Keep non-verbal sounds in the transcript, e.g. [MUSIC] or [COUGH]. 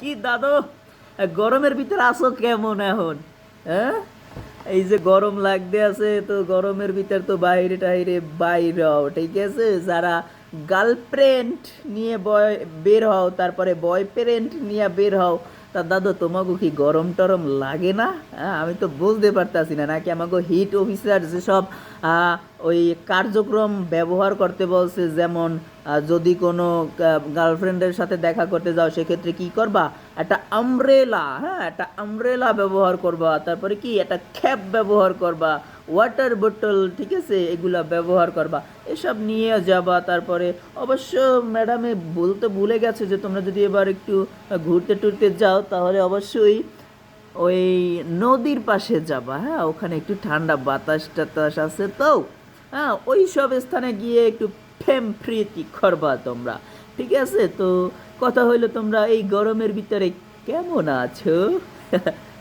কি দাদু? গরমের ভিতরে আসো কেমন এখন? হ্যাঁ এই যে গরম লাগতে আছে, তো গরমের ভিতর তো বাইরে টাইরে বাইর হও, ঠিক আছে? যারা গার্লফ্রেন্ড নিয়ে বয় বের হও, তারপরে বয়ফ্রেন্ড নিয়ে বের হও তা দাদু, তোমাকে কি গরম টরম লাগে না? হ্যাঁ আমি তো বুঝতে পারতাছি না, নাকি আমাকে হিট অফিসার যেসব ওই কার্যক্রম ব্যবহার করতে বলছে, যেমন যদি কোনো গার্লফ্রেন্ডের সাথে দেখা করতে যাও, সেক্ষেত্রে কি করবা? একটা আমব্রেলা হ্যাঁ একটা আমব্রেলা ব্যবহার করবা, তারপরে কি, একটা খ্যাপ ব্যবহার করবা ওয়াটার বোটল ঠিক আছে, এগুলা ব্যবহার করবা। এসব নিয়ে যাবা, তারপরে অবশ্য ম্যাডামে বলতে ভুলে গেছে যে তোমরা যদি এবার একটু ঘুরতে টুরতে যাও, তাহলে অবশ্যই ওই নদীর পাশে যাবা হ্যাঁ? ওখানে একটু ঠান্ডা বাতাস টাতাস আছে তো? হ্যাঁ ওই সব স্থানে গিয়ে একটু ফেম ফ্রিতি করবা তোমরা, ঠিক আছে? তো কথা হইল তোমরা এই গরমের ভিতরে কেমন আছো? [LAUGHS]